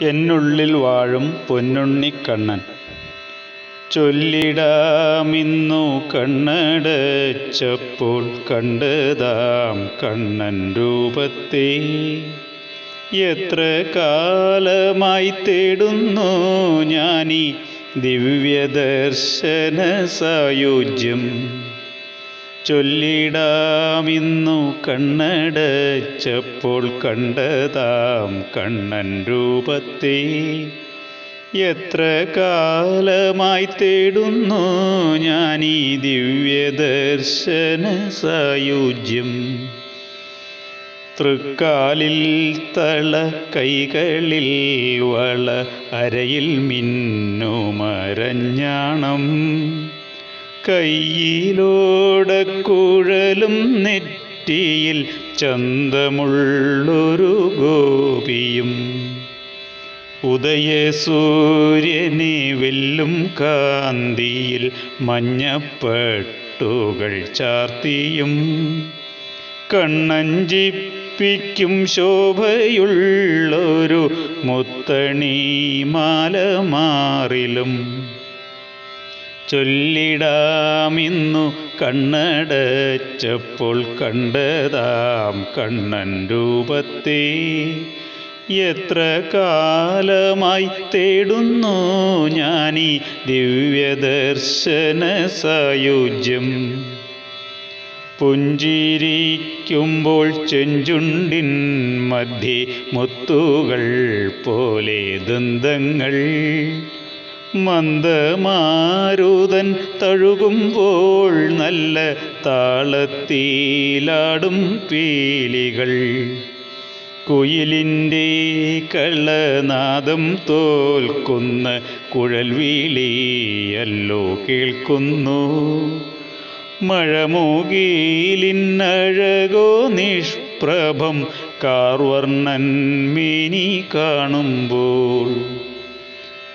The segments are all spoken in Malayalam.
എന്നുള്ളിൽ വാഴും പൊന്നുണ്ണിക്കണ്ണൻ. ചൊല്ലിടാമിന്നു കണ്ണടച്ചപ്പോൾ കണ്ടതാം കണ്ണൻ രൂപത്തെ. എത്ര കാലമായി തേടുന്നു ഞാനീ ദിവ്യദർശന സായുജ്യം. ചൊല്ലിടാമിന്നു കണ്ണടച്ചപ്പോൾ കണ്ടതാം കണ്ണൻ രൂപത്തെ. എത്ര കാലമായി തേടുന്നു ഞാൻ ഞാനീ ദിവ്യദർശന സായുജ്യം. തൃക്കാലിൽ തള കൈകളിൽ വള അരയിൽ മിന്നുമരഞ്ഞാണം. കയ്യിലോടക്കുഴലും നെറ്റിയിൽ ചന്തമുള്ളൊരു ഗോപിയും. ഉദയസൂര്യനെ വെല്ലും കാന്തിയിൽ മഞ്ഞപ്പെട്ടുകൾ ചാർത്തിയും. കണ്ണഞ്ചിപ്പിക്കും ശോഭയുള്ളൊരു മുത്തണി മാല മാറിലും. ചൊല്ലിടാമിന്നു കണ്ണടച്ചപ്പോൾ കണ്ടതാം കണ്ണൻ രൂപത്തെ. എത്ര കാലമായി തേടുന്നു ഞാനീ ദിവ്യദർശന സായുജ്യം. പുഞ്ചിരിക്കുമ്പോൾ ചെഞ്ചുണ്ടിൻ മധ്യേ മുത്തുകൾ പോലെ ദന്തങ്ങൾ. മന്ദമാരുതൻ തഴുകുമ്പോൾ നല്ല താളത്തിലാടും പീലികൾ. കുയിലിന്റെ കള്ളനാദം തോൽക്കുന്ന കുഴൽവീളിയല്ലോ കേൾക്കുന്നു. മഴമൂകിലിന്നഴകോ നിഷ്പ്രഭം കാർവർണൻ മിനി കാണുമ്പോൾ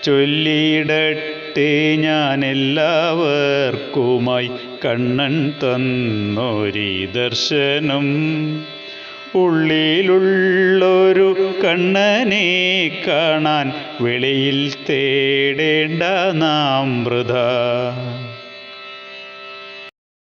ചൊല്ലിടട്ടെ ഞാൻ എല്ലാവർക്കുമായി കണ്ണൻ തന്നൊരി ദർശനം. ഉള്ളിലുള്ളൊരു കണ്ണനെ കാണാൻ വെളിയിൽ തേടേണ്ട നാം വൃഥ